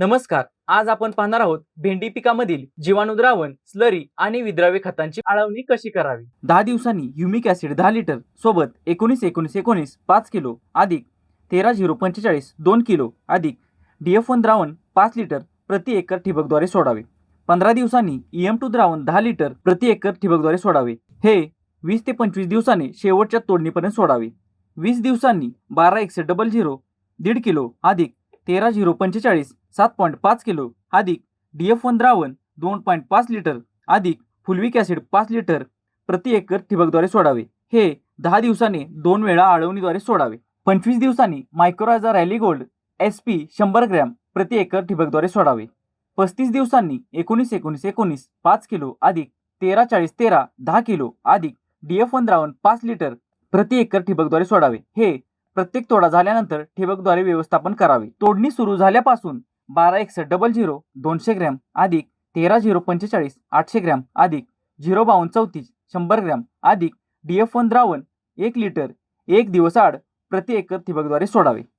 नमस्कार आज आपण पाहणार आहोत भेंडी पिकामधील जीवाणू द्रावण स्लरी आणि विद्राव्य खतांची आळवणी कशी करावी? दहा दिवसांनी ह्युमिक ऍसिड दहा लिटर सोबत एकोणीस एकोणीस एकोणीस पाच किलो अधिक तेरा झिरो पंचेचाळीस दोन किलो अधिक डीएफ वन द्रावण पाच लिटर प्रति एकर ठिबकद्वारे सोडावे. पंधरा दिवसांनी ईएम टू द्रावण दहा लिटर प्रति एकर ठिबकद्वारे सोडावे. हे वीस ते पंचवीस दिवसांनी शेवटच्या तोडणीपर्यंत सोडावे. वीस दिवसांनी बारा एकशे डबल झिरो दीड किलो अधिक तेरा झिरो पंचेचाळीस सात पॉईंट पाच किलो अधिक डी एफ वन द्रावण दोन पॉईंट पाच लिटर अधिक फुलविक ॲसिड पाच लिटर प्रति एकर ठिबकद्वारे सोडावे. हे दहा दिवसांनी दोन वेळा आळवणीद्वारे सोडावे. पंचवीस दिवसांनी mycorrhiza rally gold S P शंभर ग्रॅम प्रति एकर ठिबकद्वारे सोडावे. पस्तीस दिवसांनी एकोणीस एकोणीस एकोणीस पाच किलो अधिक तेरा चाळीस तेरा दहा किलो अधिक डी एफ वन द्रावण पाच लिटर प्रति एकर ठिबकद्वारे सोडावे. हे प्रत्येक तोडा झाल्यानंतर ठिबकद्वारे व्यवस्थापन करावे. तोडणी सुरू झाल्यापासून बारा एकसष्ट डबल झिरो दोनशे ग्रॅम अधिक तेरा झिरो पंचेचाळीस आठशे ग्रॅम अधिक झिरो बावन्न चौतीस शंभर ग्रॅम अधिक डी एफ वन द्रावण एक लिटर एक दिवस आड प्रति एकर ठिबकद्वारे सोडावे.